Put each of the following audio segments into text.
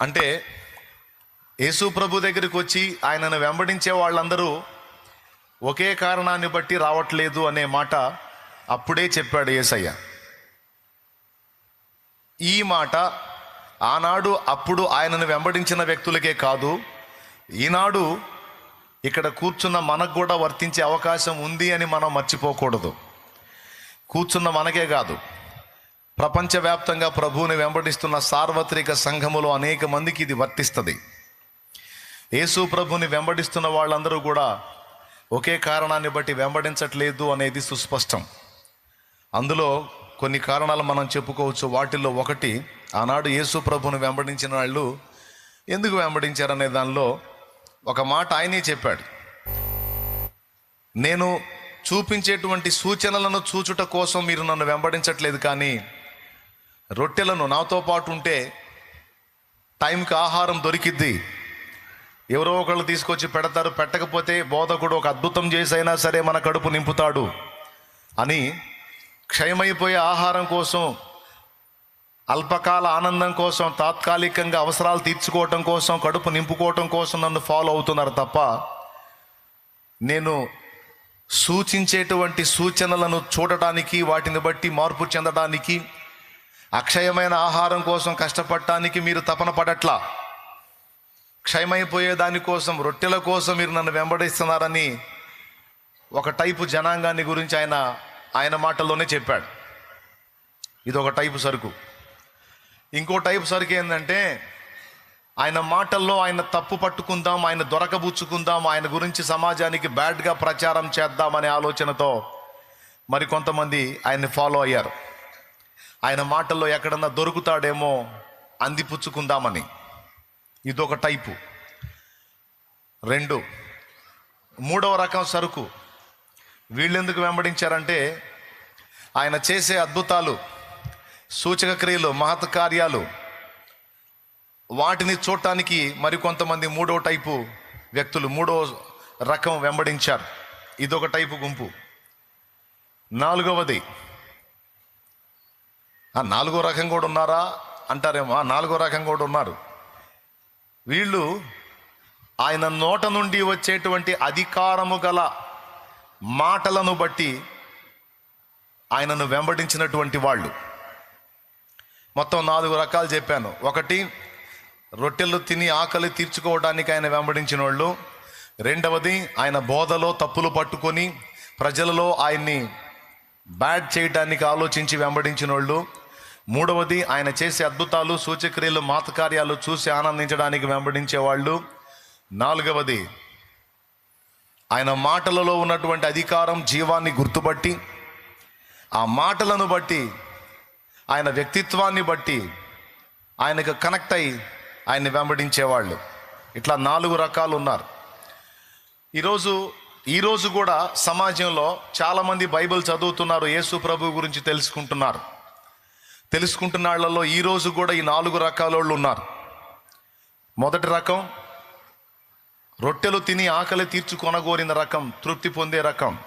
అంటే యేసు ప్రభు దగ్గరికి వచ్చి ఆయనను వెంబడించే వాళ్ళందరూ ఒకే కారణాన్ని బట్టి రావట్లేదు అనే మాట అప్పుడే చెప్పాడు యేసయ్య. ఈ మాట ఆనాడు అప్పుడు ఆయనను వెంబడించిన వ్యక్తులకే కాదు ఈనాడు ఇక్కడ కూర్చున్న మనకు కూడా వర్తించే అవకాశం ఉంది అని మనం మర్చిపోకూడదు. కూర్చున్న మనకే కాదు. ప్రపంచవ్యాప్తంగా ప్రభువుని వెంబడిస్తున్న సార్వత్రిక సంఘములో అనేక మందికి ఇది వర్తిస్తుంది. యేసు ప్రభుని వెంబడిస్తున్న వాళ్ళందరూ కూడా ఒకే కారణాన్ని బట్టి వెంబడించట్లేదు అనేది సుస్పష్టం. అందులో కొన్ని కారణాలు మనం చెప్పుకోవచ్చు. వాటిల్లో ఒకటి ఆనాడు యేసు ప్రభుని వెంబడించిన వాళ్ళు ఎందుకు వెంబడించారనే దానిలో ఒక మాట ఆయనే చెప్పాడు. నేను చూపించేటువంటి సూచనలను చూచుట కోసం మీరు నన్ను వెంబడించట్లేదు కానీ రొట్టెలను నాతో పాటు ఉంటే టైంకి ఆహారం దొరికిద్ది. ఎవరో ఒకళ్ళు తీసుకొచ్చి పెడతారు. పెట్టకపోతే బోధకుడు ఒక అద్భుతం చేసైనా సరే మన కడుపు నింపుతాడు అని క్షయమైపోయే ఆహారం కోసం అల్పకాల ఆనందం కోసం తాత్కాలికంగా అవసరాలు తీర్చుకోవటం కోసం కడుపు నింపుకోవటం కోసం నన్ను ఫాలో అవుతున్నారు తప్ప నేను సూచించేటువంటి సూచనలను చూడటానికి వాటిని బట్టి మార్పు చెందడానికి అక్షయమైన ఆహారం కోసం కష్టపడటానికి మీరు తపన పడట్లా? క్షయమైపోయే దానికోసం రొట్టెల కోసం మీరు నన్ను వెంబడిస్తున్నారని ఒక టైపు జనాంగాన్ని గురించి ఆయన ఆయన మాటల్లోనే చెప్పాడు. ఇది ఒక టైపు సరుకు. ఇంకో టైపు సరుకు ఏంటంటే ఆయన మాటల్లో ఆయన తప్పు పట్టుకుందాం ఆయన దొరకబుచ్చుకుందాం ఆయన గురించి సమాజానికి బ్యాడ్గా ప్రచారం చేద్దామనే ఆలోచనతో మరి కొంతమంది ఆయన్ని ఫాలో అయ్యారు. ఆయన మాటల్లో ఎక్కడన్నా దొరుకుతాడేమో అందిపుచ్చుకుందామని. ఇదొక టైపు. రెండు మూడవ రకం సరుకు. వీళ్ళెందుకు వెంబడించారంటే ఆయన చేసే అద్భుతాలు సూచక క్రియలు మహత కార్యాలు వాటిని చూడటానికి మరికొంతమంది మూడో టైపు వ్యక్తులు మూడో రకం వెంబడించారు. ఇదొక టైపు గుంపు. నాలుగవది ఆ నాలుగో రకం కూడా ఉన్నారా? అంటారేమో. ఆ నాలుగో రకం కూడా ఉన్నారు. వీళ్ళు ఆయన నోట నుండి వచ్చేటువంటి అధికారము గల మాటలను బట్టి ఆయనను వెంబడించినటువంటి వాళ్ళు. మొత్తం నాలుగు రకాలు చెప్పాను. ఒకటి రొట్టెలు తిని ఆకలి తీర్చుకోవడానికి ఆయన వెంబడించిన వాళ్ళు రెండవది ఆయన బోధలో తప్పులు పట్టుకొని ప్రజలలో ఆయన్ని బ్యాడ్ చేయడానికి ఆలోచించి వెంబడించిన వాళ్ళు మూడవది ఆయన చేసే అద్భుతాలు సూచక్రియలు మాతకార్యాలు చూసి ఆనందించడానికి వెంబడించే వాళ్ళు నాలుగవది ఆయన మాటలలో ఉన్నటువంటి అధికారం జీవాన్ని గుర్తుపట్టి ఆ మాటలను బట్టి ఆయన వ్యక్తిత్వాన్ని బట్టి ఆయనకు కనెక్ట్ అయ్యి ఆయన్ని వెంబడించేవాళ్ళు. ఇట్లా నాలుగు రకాలు ఉన్నారు ఈరోజు ఈరోజు కూడా సమాజంలో చాలామంది బైబిల్ చదువుతున్నారు యేసు ప్రభు గురించి తెలుసుకుంటున్నారు. తెలుసుకుంటున్న వాళ్ళలో ఈరోజు కూడా ఈ నాలుగు రకాల వాళ్ళు ఉన్నారు. మొదటి రకం రొట్టెలు తిని ఆకలి తీర్చుకొనగోరిన రకం తృప్తి పొందే రకం.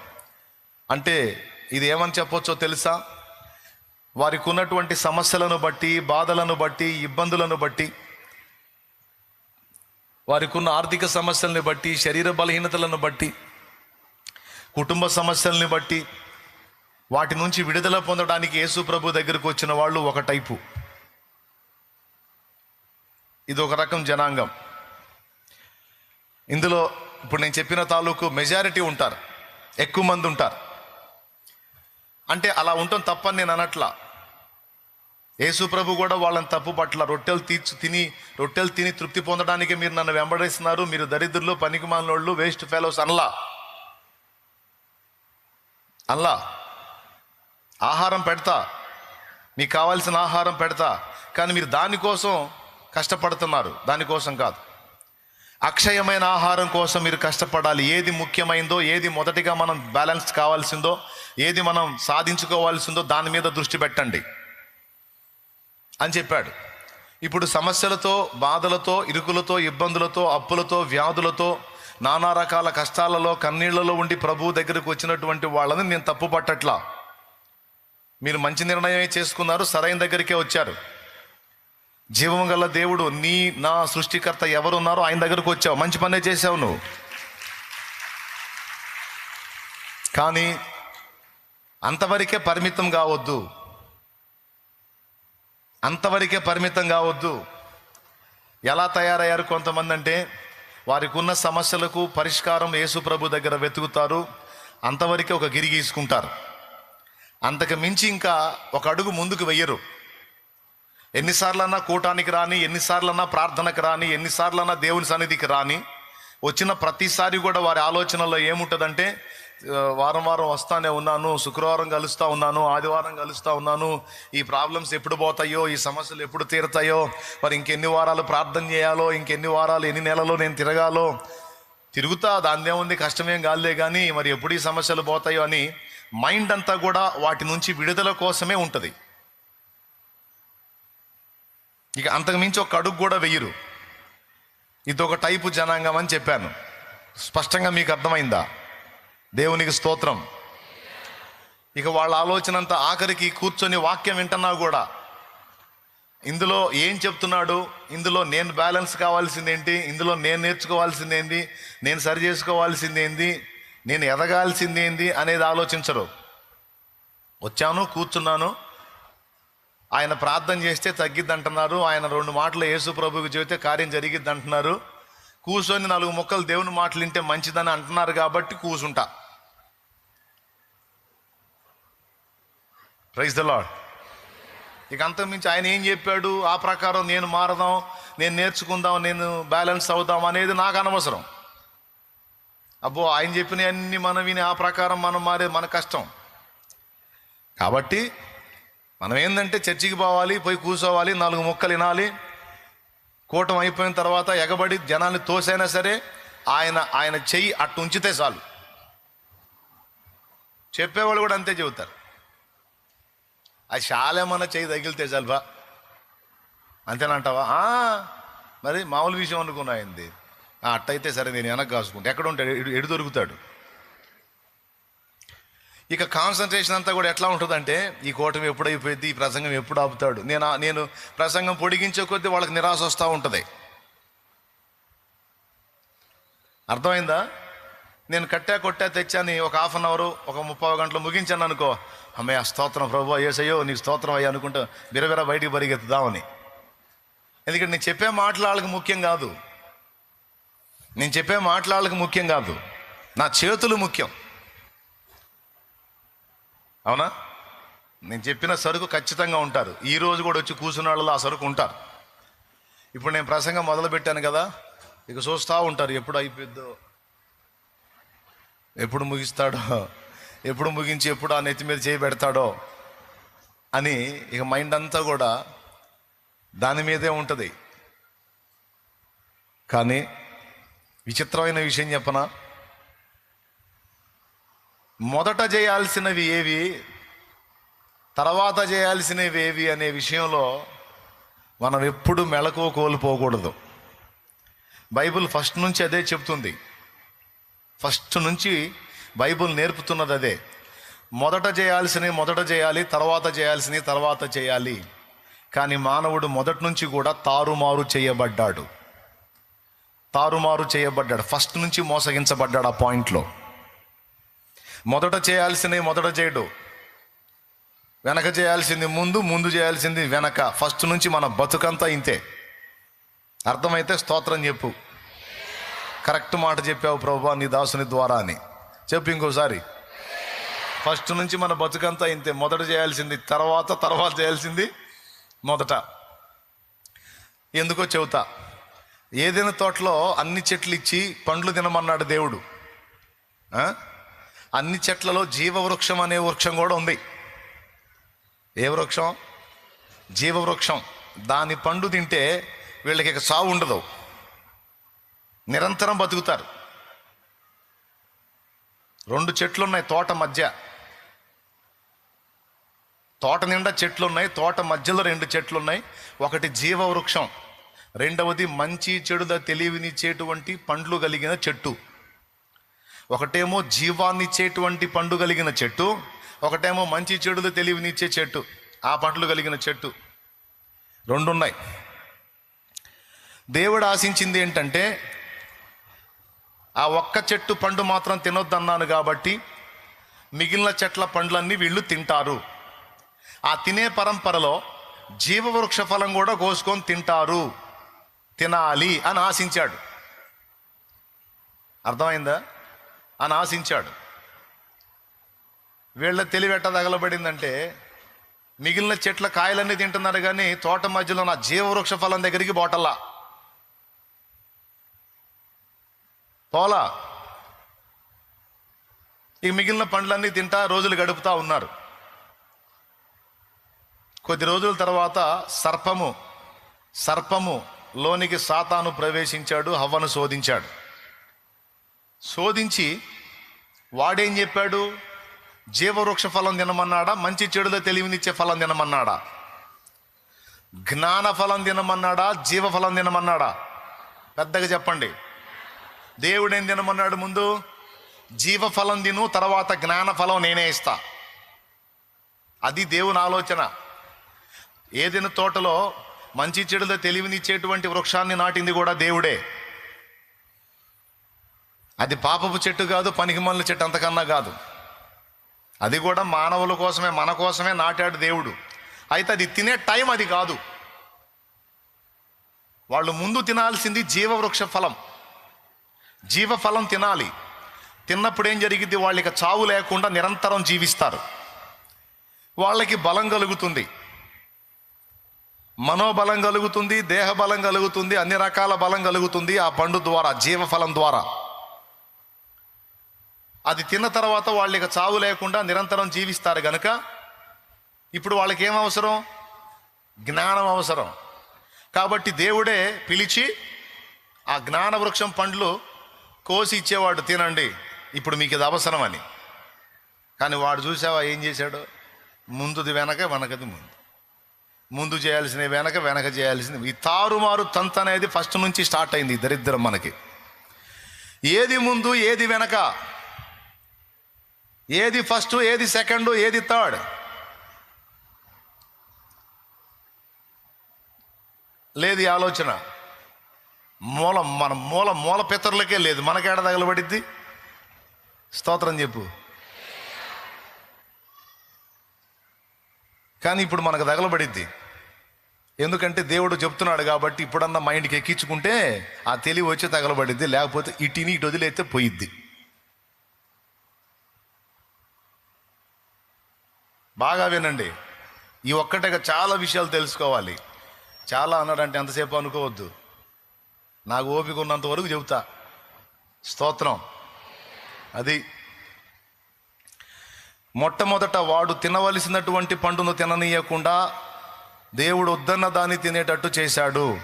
అంటే ఇది ఏమని చెప్పొచ్చో తెలుసా? వారికి ఉన్నటువంటి సమస్యలను బట్టి బాధలను బట్టి ఇబ్బందులను బట్టి వారికి ఉన్న ఆర్థిక సమస్యలను బట్టి శరీర బలహీనతలను బట్టి కుటుంబ సమస్యల్ని బట్టి వాటి నుంచి విడుదల పొందడానికి యేసు ప్రభు దగ్గరకు వచ్చిన వాళ్ళు ఒక టైపు. ఇది ఒక రకం జనాంగం. ఇందులో ఇప్పుడు నేను చెప్పిన తాలూకు మెజారిటీ ఉంటారు. ఎక్కువ మంది ఉంటారు. అంటే అలా ఉండటం తప్పని నేను అనట్లా. యేసు ప్రభు కూడా వాళ్ళని తప్పు పట్ల రొట్టెలు తీర్చు తిని రొట్టెలు తిని తృప్తి పొందడానికి మీరు నన్ను వెంబడేస్తున్నారు. మీరు దరిద్రులు పనికిమాలినోళ్ళు వేస్ట్ ఫెలోస్ అనలా. అల్లా ఆహారం పెడతా. మీకు కావాల్సిన ఆహారం పెడతా. కానీ మీరు దానికోసం కష్టపడుతున్నారు. దానికోసం కాదు. అక్షయమైన ఆహారం కోసం మీరు కష్టపడాలి. ఏది ముఖ్యమైందో ఏది మొదటిగా మనం బ్యాలెన్స్ కావాల్సిందో ఏది మనం సాధించుకోవాల్సిందో దాని మీద దృష్టి పెట్టండి. అని చెప్పాడు. ఇప్పుడు సమస్యలతో బాధలతో ఇరుకులతో ఇబ్బందులతో అప్పులతో వ్యాధులతో నానా రకాల కష్టాలలో కన్నీళ్ళలో ఉండి ప్రభువు దగ్గరకు వచ్చినటువంటి వాళ్ళని నేను తప్పు పట్టట్లా. మీరు మంచి నిర్ణయమే చేసుకున్నారు సరైన దగ్గరికే వచ్చారు. జీవం గల దేవుడు నీ నా సృష్టికర్త ఎవరున్నారో ఆయన దగ్గరకు వచ్చావు. మంచి పనే చేసావు నువ్వు. కానీ అంతవరకే పరిమితం కావద్దు. అంతవరకే పరిమితం కావద్దు. ఎలా తయారయ్యారు కొంతమంది అంటే వారికి ఉన్న సమస్యలకు పరిష్కారం యేసుప్రభు దగ్గర వెతుకుతారు. అంతవరకే ఒక గిరి గీసుకుంటారు. అంతకు మించి ఇంకా ఒక అడుగు ముందుకు వెయ్యరు. ఎన్నిసార్లన్నా కూటానికి రాని ఎన్నిసార్లన్నా ప్రార్థనకు రాని ఎన్నిసార్లన్నా దేవుని సన్నిధికి రాని వచ్చిన ప్రతిసారి కూడా వారి ఆలోచనలో ఏముంటుందంటే వారం వారం వస్తానే ఉన్నాను శుక్రవారం కలుస్తూ ఉన్నాను ఆదివారం కలుస్తూ ఉన్నాను. ఈ ప్రాబ్లమ్స్ ఎప్పుడు పోతాయో ఈ సమస్యలు ఎప్పుడు తీరుతాయో మరి ఇంకెన్ని వారాలు ప్రార్థన చేయాలో ఇంకెన్ని వారాలు ఎన్ని నెలలో నేను తిరగాలో. తిరుగుతా దాని ఉంది కష్టమేం కాదులే కానీ మరి ఎప్పుడు ఈ సమస్యలు పోతాయో అని మైండ్ అంతా కూడా వాటి నుంచి విడుదల కోసమే ఉంటుంది. ఇక అంతకు మించి ఒక అడుగు కూడా వెయ్యరు ఇది ఒక టైపు జనాంగం అని చెప్పాను. స్పష్టంగా మీకు అర్థమైందా? దేవునికి స్తోత్రం. ఇక వాళ్ళ ఆలోచన అంతా ఆఖరికి కూర్చొని వాక్యం వింటున్నా కూడా. ఇందులో ఏం చెప్తున్నాడు? ఇందులో నేను బ్యాలెన్స్ కావాల్సిందేంటి? ఇందులో నేను నేర్చుకోవాల్సిందేంది నేను సరి చేసుకోవాల్సిందేంది నేను ఎదగాల్సిందేంది అనేది ఆలోచించరు. వచ్చాను కూర్చున్నాను. ఆయన ప్రార్థన చేస్తే తగ్గిద్ది అంటున్నారు ఆయన రెండు మాటలు యేసు ప్రభుకి చెబితే కార్యం జరిగిద్ది అంటున్నారు కూర్చొని నాలుగు మొక్కలు దేవుని మాటలు వింటే మంచిదని అంటున్నారు కాబట్టి కూర్చుంటా రైస్ ద లాడ్ ఇక అంతకుమించి ఆయన ఏం చెప్పాడు? ఆ ప్రకారం నేను మారదాం నేను నేర్చుకుందాం నేను బ్యాలెన్స్ అవుదాం అనేది నాకు అనవసరం. అబ్బో ఆయన చెప్పినవన్నీ మనం విని ఆ ప్రకారం మనం మారే మన కష్టం. కాబట్టి మనం ఏంటంటే చర్చికి పోవాలి పోయి కూర్చోవాలి నాలుగు ముక్కలు వినాలి. కూటం అయిపోయిన తర్వాత ఎగబడి జనాన్ని తోసైనా సరే ఆయన ఆయన చెయ్యి అట్టు ఉంచితే చాలు. చెప్పేవాళ్ళు కూడా అంతే చెబుతారు. అది చాలేమన్నా చేయి తగిలితే చాలు అంతేనంటావా? మరి మామూలు విషయం అనుకున్నా అయింది. అట్టయితే సరే నేను వెనక్కి కాసుకుంటా. ఎక్కడ ఉంటాడు? ఎడు- దొరుకుతాడు. ఇక కాన్సన్ట్రేషన్ అంతా కూడా ఎట్లా ఉంటుందంటే ఈ కూటమి ఎప్పుడైపోయింది ఈ ప్రసంగం ఎప్పుడు ఆపుతాడు? నేను నేను ప్రసంగం పొడిగించే కొద్దీ వాళ్ళకి నిరాశ వస్తూ ఉంటుంది. అర్థమైందా? నేను కట్టా కొట్టా తెచ్చాని ఒక హాఫ్ అన్ అవర్ ఒక ముప్పై గంటలు ముగించాను అనుకో. అమ్మయ్య స్తోత్రం ప్రభు ఏసయ్యో నీకు స్తోత్రం అయ్యా అనుకుంటా బిరబిర బయటికి పరిగెత్తుదామని. ఎందుకంటే నేను చెప్పే మాటలు వాళ్ళకి ముఖ్యం కాదు. నేను చెప్పే మాటలు వాళ్ళకి ముఖ్యం కాదు. నా చేతులు ముఖ్యం. అవునా? నేను చెప్పిన సరుకు ఖచ్చితంగా ఉంటారు. ఈ రోజు కూడా వచ్చి కూర్చున్న వాళ్ళలో ఆ సరుకు ఉంటారు. ఇప్పుడు నేను ప్రసంగం మొదలుపెట్టాను కదా ఇక చూస్తూ ఉంటారు ఎప్పుడు అయిపోద్దో ఎప్పుడు ముగిస్తాడో. ఎప్పుడు ముగించి ఎప్పుడు ఆ నెత్తి మీద చేయి పెడతాడో అని ఇక మైండ్ అంతా కూడా దాని మీదే ఉంటుంది. కానీ విచిత్రమైన విషయం చెప్పనా? మొదట చేయాల్సినవి ఏవి తర్వాత చేయాల్సినవి ఏవి అనే విషయంలో మనం ఎప్పుడు మెళకువ కోల్పోకూడదు. బైబిల్ ఫస్ట్ నుంచి అదే చెప్తుంది. ఫస్ట్ నుంచి బైబిల్ నేర్పుతున్నది అదే. మొదట చేయాల్సినవి మొదట చేయాలి తర్వాత చేయాల్సినవి తర్వాత చేయాలి. కానీ మానవుడు మొదటి నుంచి కూడా తారుమారు చేయబడ్డాడు. తారుమారు చేయబడ్డాడు. ఫస్ట్ నుంచి మోసగించబడ్డాడు ఆ పాయింట్లో. మొదట చేయాల్సినవి మొదట చేయడు. వెనక చేయాల్సింది ముందు ముందు చేయాల్సింది వెనక. ఫస్ట్ నుంచి మన బతుకంతా ఇంతే. అర్థమైతే స్తోత్రం చెప్పు. కరెక్ట్ మాట చెప్పావు ప్రభు నీ దాసుని ద్వారా అని చెప్పు ఇంకోసారి. ఫస్ట్ నుంచి మన బతుకంతా ఇంతే. మొదట చేయాల్సింది తర్వాత తర్వాత చేయాల్సింది మొదట. ఎందుకో చెబుతా. ఏదైనా తోటలో అన్ని చెట్లు ఇచ్చి పండ్లు తినమన్నాడు దేవుడు. అన్ని చెట్లలో జీవవృక్షం అనే వృక్షం కూడా ఉంది. ఏ వృక్షం? జీవవృక్షం. దాని పండు తింటే వీళ్ళకి ఇక సావు ఉండదు. నిరంతరం బతుకుతారు. రెండు చెట్లు ఉన్నాయి తోట మధ్య. తోట నిండా చెట్లు ఉన్నాయి తోట మధ్యలో రెండు చెట్లు ఉన్నాయి ఒకటి జీవవృక్షం రెండవది మంచి చెడుల తెలివినిచ్చేటువంటి పండ్లు కలిగిన చెట్టు. ఒకటేమో జీవాన్నిచ్చేటువంటి పండు కలిగిన చెట్టు ఒకటేమో మంచి చెడుల తెలివినిచ్చే చెట్టు ఆ పండ్లు కలిగిన చెట్టు. రెండు ఉన్నాయి దేవుడు ఆశించింది ఏంటంటే ఆ ఒక్క చెట్టు పండు మాత్రం తినొద్దన్నాను కాబట్టి మిగిలిన చెట్ల పండ్లన్నీ వీళ్ళు తింటారు. ఆ తినే పరంపరలో జీవవృక్ష ఫలం కూడా కోసుకొని తింటారు. తినాలి అని ఆశించాడు. అర్థమైందా? అని ఆశించాడు. వీళ్ళ తెలివెట్ట తగలబడిందంటే మిగిలిన చెట్ల కాయలన్నీ తింటున్నారు కానీ తోట మధ్యలో నా జీవవృక్ష ఫలం దగ్గరికి బోటల్లా పోలా. ఇక మిగిలిన పండ్లన్నీ తింటా రోజులు గడుపుతా ఉన్నారు. కొద్ది రోజుల తర్వాత సర్పము సర్పము లోనికి సాతాను ప్రవేశించాడు హవ్వను శోధించాడు. శోధించి వాడేం చెప్పాడు? జీవవృక్ష ఫలం తినమన్నాడా? మంచి చెడులో తెలివినిచ్చే ఫలం తినమన్నాడా? జ్ఞాన ఫలం తినమన్నాడా? జీవ ఫలం తినమన్నాడా? పెద్దగా చెప్పండి. దేవుడేం తినమన్నాడు ముందు? జీవ ఫలం తిను తర్వాత జ్ఞాన ఫలం నేనే ఇస్తా. అది దేవుని ఆలోచన. ఏదైనా తోటలో మంచి చెడుల తెలివినిచ్చేటువంటి వృక్షాన్ని నాటింది కూడా దేవుడే. అది పాపపు చెట్టు కాదు పనికిమల్ల చెట్టు అంతకన్నా కాదు. అది కూడా మానవుల కోసమే మన కోసమే నాటాడు దేవుడు. అయితే అది తినే టైం అది కాదు. వాళ్ళు ముందు తినాల్సింది జీవవృక్ష ఫలం. జీవఫలం తినాలి. తిన్నప్పుడు ఏం జరిగింది వాళ్ళకి చావు లేకుండా నిరంతరం జీవిస్తారు. వాళ్ళకి బలం కలుగుతుంది. మనోబలం కలుగుతుంది దేహ బలం కలుగుతుంది అన్ని రకాల బలం కలుగుతుంది ఆ పండు ద్వారా జీవఫలం ద్వారా. అది తిన్న తర్వాత వాళ్ళకి చావు లేకుండా నిరంతరం జీవిస్తారు కనుక ఇప్పుడు వాళ్ళకి ఏం అవసరం? జ్ఞానం అవసరం. కాబట్టి దేవుడే పిలిచి ఆ జ్ఞాన వృక్షం పండ్లు కోసి ఇచ్చేవాడు తినండి. ఇప్పుడు మీకు ఇది అవసరం అని కానీ వాడు చూసావా ఏం చేశాడు? ముందుది వెనక వెనకది ముందు. ముందు చేయాల్సినవి వెనక వెనక చేయాల్సింది ఈ తారుమారు తంత అనేది ఫస్ట్ నుంచి స్టార్ట్ అయింది దరిద్రం మనకి. ఏది ముందు ఏది వెనక? ఏది ఫస్ట్ ఏది సెకండ్ ఏది థర్డ్? లేదు ఈ ఆలోచన. మూల మన మూల మూల పితరులకే లేదు. మనకేడ తగలబడిద్ది? స్తోత్రం చెప్పు. కానీ ఇప్పుడు మనకు తగలబడిద్ది. ఎందుకంటే దేవుడు చెప్తున్నాడు కాబట్టి ఇప్పుడన్నా మైండ్కి ఎక్కించుకుంటే ఆ తెలివి వచ్చి తగలబడిద్ది. లేకపోతే ఇటుని ఇటు వదిలేస్తే పోయిద్ది. బాగా వినండి. ఈ ఒక్కటగా చాలా విషయాలు తెలుసుకోవాలి. చాలా అన్నాడంటే ఎంతసేపు అనుకోవద్దు. నాకు ఓపిక ఉన్నంత వరకు చెబుతా. స్తోత్రం. అది మొట్టమొదట వాడు తినవలసినటువంటి పండును తిననీయకుండా దేవుడు వద్దన్న దాన్ని తినేటట్టు చేశాడు.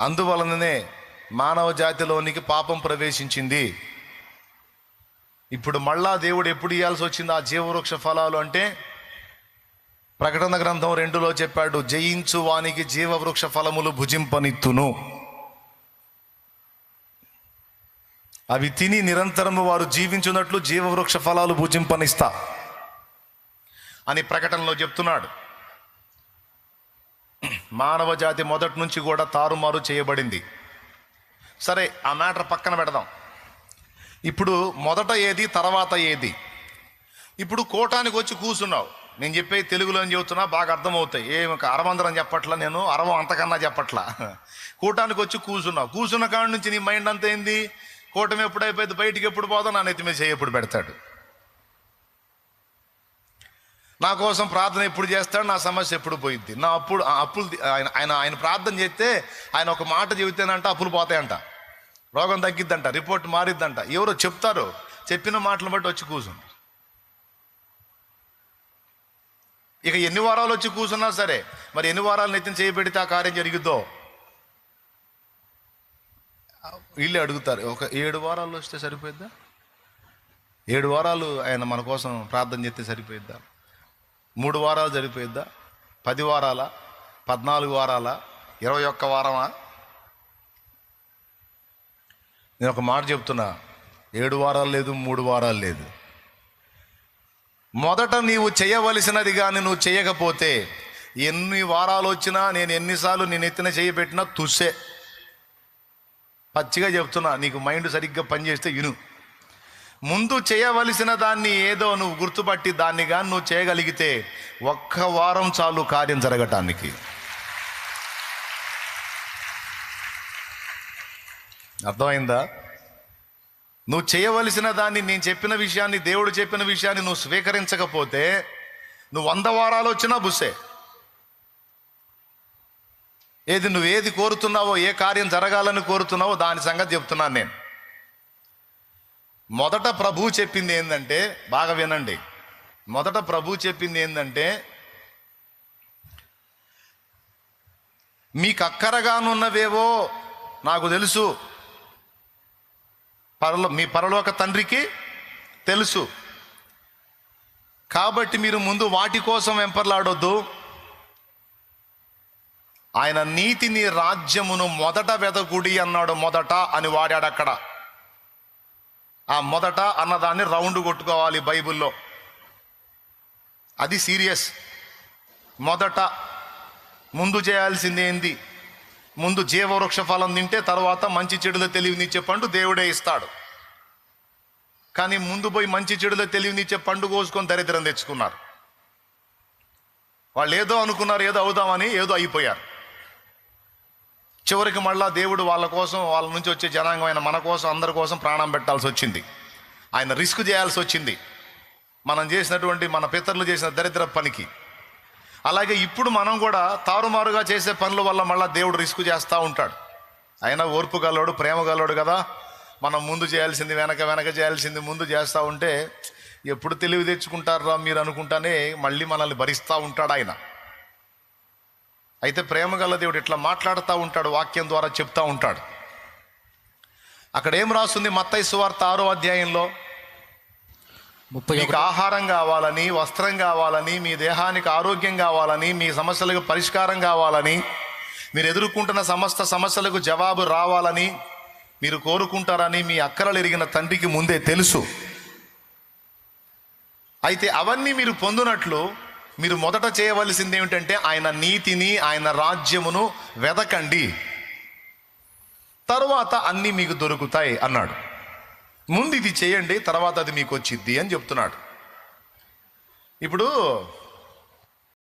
అందువలననే మానవ జాతిలోనికి పాపం ప్రవేశించింది. ఇప్పుడు మళ్ళా దేవుడు ఎప్పుడు ఇవ్వాల్సి వచ్చింది ఆ జీవవృక్ష ఫలాలు అంటే ప్రకటన గ్రంథం రెండులో చెప్పాడు జయించు వానికి జీవవృక్ష ఫలములు భుజింపనిత్తును. అవి తిని నిరంతరము వారు జీవించున్నట్లు జీవవృక్ష ఫలాలు భుజింపనిస్తా అని ప్రకటనలో చెప్తున్నాడు. మానవ జాతి మొదటి నుంచి కూడా తారుమారు చేయబడింది. సరే ఆ మ్యాటర్ పక్కన పెడదాం. ఇప్పుడు మొదట ఏది తర్వాత ఏది? ఇప్పుడు కోటానికి వచ్చి కూర్చున్నావు. నేను చెప్పే తెలుగులో చెబుతున్నా బాగా అర్థమవుతాయి. ఏమి అరవందరం చెప్పట్లా నేను అరవం అంతకన్నా చెప్పట్లా. కూటానికి వచ్చి కూర్చున్నావు. కూర్చున్న కాడి నుంచి నీ మైండ్ అంతా ఏంది? కూటమి ఎప్పుడు బయటికి ఎప్పుడు పోదో? నా నెత్తి మీద చేయి ఎప్పుడు పెడతాడు? నా కోసం ప్రార్థన ఎప్పుడు చేస్తాడు? నా సమస్య ఎప్పుడు పోయిద్ది? నా అప్పుడు అప్పులు ఆయన ఆయన ఆయన ప్రార్థన చేస్తే ఆయన ఒక మాట చెబితేనంట అప్పులు పోతాయంట. రోగం తగ్గిద్దంట రిపోర్ట్ మారిద్దంట. ఎవరో చెప్తారు చెప్పిన మాటలు బట్టి వచ్చి కూర్చుని ఇక ఎన్ని వారాలు వచ్చి కూర్చున్నా సరే మరి ఎన్ని వారాలు నిత్యం చేయబెడితే ఆ కార్యం జరిగిద్దో? వీళ్ళే అడుగుతారు ఒక ఏడు వారాలు వస్తే సరిపోయిద్దా? ఏడు వారాలు ఆయన మన కోసం ప్రార్థన చేస్తే సరిపోయిద్దా? మూడు వారాలు సరిపోయిద్దా? పది వారాల? పద్నాలుగు వారాల? ఇరవై ఒక్క వారమా? నేను ఒక మాట చెప్తున్నా ఏడు వారాలు లేదు మూడు వారాలు లేదు. మొదట నీవు చేయవలసినది కానీ నువ్వు చేయకపోతే ఎన్ని వారాలు వచ్చినా నేను ఎన్నిసార్లు నేను ఎత్తిన చేయి పెట్టినా తుస్సే. పచ్చిగా చెప్తున్నా నీకు మైండ్ సరిగ్గా పనిచేస్తే విను. ముందు చేయవలసిన దాన్ని ఏదో నువ్వు గుర్తుపట్టి దాన్ని కానీ నువ్వు చేయగలిగితే ఒక్క వారం చాలు కార్యం జరగటానికి. అర్థమైందా? నువ్వు చేయవలసిన దాన్ని నేను చెప్పిన విషయాన్ని దేవుడు చెప్పిన విషయాన్ని నువ్వు స్వీకరించకపోతే నువ్వు వంద వారాలు వచ్చినా బుసే ఏది నువ్వు ఏది కోరుతున్నావో ఏ కార్యం జరగాలని కోరుతున్నావో దాని సంగతి చెప్తున్నాను నేను. మొదట ప్రభు చెప్పింది ఏంటంటే బాగా వినండి. మొదట ప్రభు చెప్పింది ఏంటంటే మీకు అక్కరగానున్నవేవో నాకు తెలుసు. పరలో మీ పరలోక తండ్రికి తెలుసు. కాబట్టి మీరు ముందు వాటి కోసం వెంపర్లాడొద్దు. ఆయన నీతిని రాజ్యమును మొదట వెదకుడి అన్నాడు మొదట అని వాడాడు అక్కడ. ఆ మొదట అన్నదాన్ని రౌండ్ కొట్టుకోవాలి బైబిల్లో. అది సీరియస్. మొదట ముందు చేయాల్సింది ఏంది ముందు జీవవృక్ష ఫలం తింటే తర్వాత మంచి చెడుల తెలివినిచ్చే పండు దేవుడే ఇస్తాడు. కానీ ముందు పోయి మంచి చెడుల తెలివినిచ్చే పండు కోసుకొని దరిద్రం తెచ్చుకున్నారు. వాళ్ళు ఏదో అనుకున్నారు ఏదో అవుదామని ఏదో అయిపోయారు. చివరికి మళ్ళా దేవుడు వాళ్ళ కోసం వాళ్ళ నుంచి వచ్చే జనాంగం ఆయన మన కోసం అందరి కోసం ప్రాణం పెట్టాల్సి వచ్చింది. ఆయన రిస్క్ చేయాల్సి వచ్చింది. మనం చేసినటువంటి మన పితరులు చేసిన దరిద్ర పనికి. అలాగే ఇప్పుడు మనం కూడా తారుమారుగా చేసే పనుల వల్ల మళ్ళీ దేవుడు రిస్క్ చేస్తూ ఉంటాడు. ఆయన ఓర్పు గలడు ప్రేమ గలడు కదా. మనం ముందు చేయాల్సింది వెనక వెనక చేయాల్సింది ముందు చేస్తూ ఉంటే ఎప్పుడు తెలివి తెచ్చుకుంటారా మీరు అనుకుంటానే మళ్ళీ మనల్ని భరిస్తూ ఉంటాడు ఆయన. అయితే ప్రేమ గల దేవుడు ఇట్లా మాట్లాడుతూ ఉంటాడు వాక్యం ద్వారా చెప్తూ ఉంటాడు. అక్కడ ఏం రాస్తుంది? మత్తైసు వార్త ఆరో అధ్యాయంలో ముప్పై మీకు ఆహారం కావాలని వస్త్రం కావాలని మీ దేహానికి ఆరోగ్యం కావాలని మీ సమస్యలకు పరిష్కారం కావాలని మీరు ఎదుర్కొంటున్న సమస్త సమస్యలకు జవాబు రావాలని మీరు కోరుకుంటారని మీ అక్కరలు ఎరిగిన తండ్రికి ముందే తెలుసు. అయితే అవన్నీ మీరు పొందినట్లు మీరు మొదట చేయవలసింది ఏమిటంటే ఆయన నీతిని ఆయన రాజ్యమును వెదకండి. తరువాత అన్నీ మీకు దొరుకుతాయి అన్నాడు. ముందు ఇది చేయండి తర్వాత అది మీకు వచ్చిద్ది అని చెప్తున్నాడు. ఇప్పుడు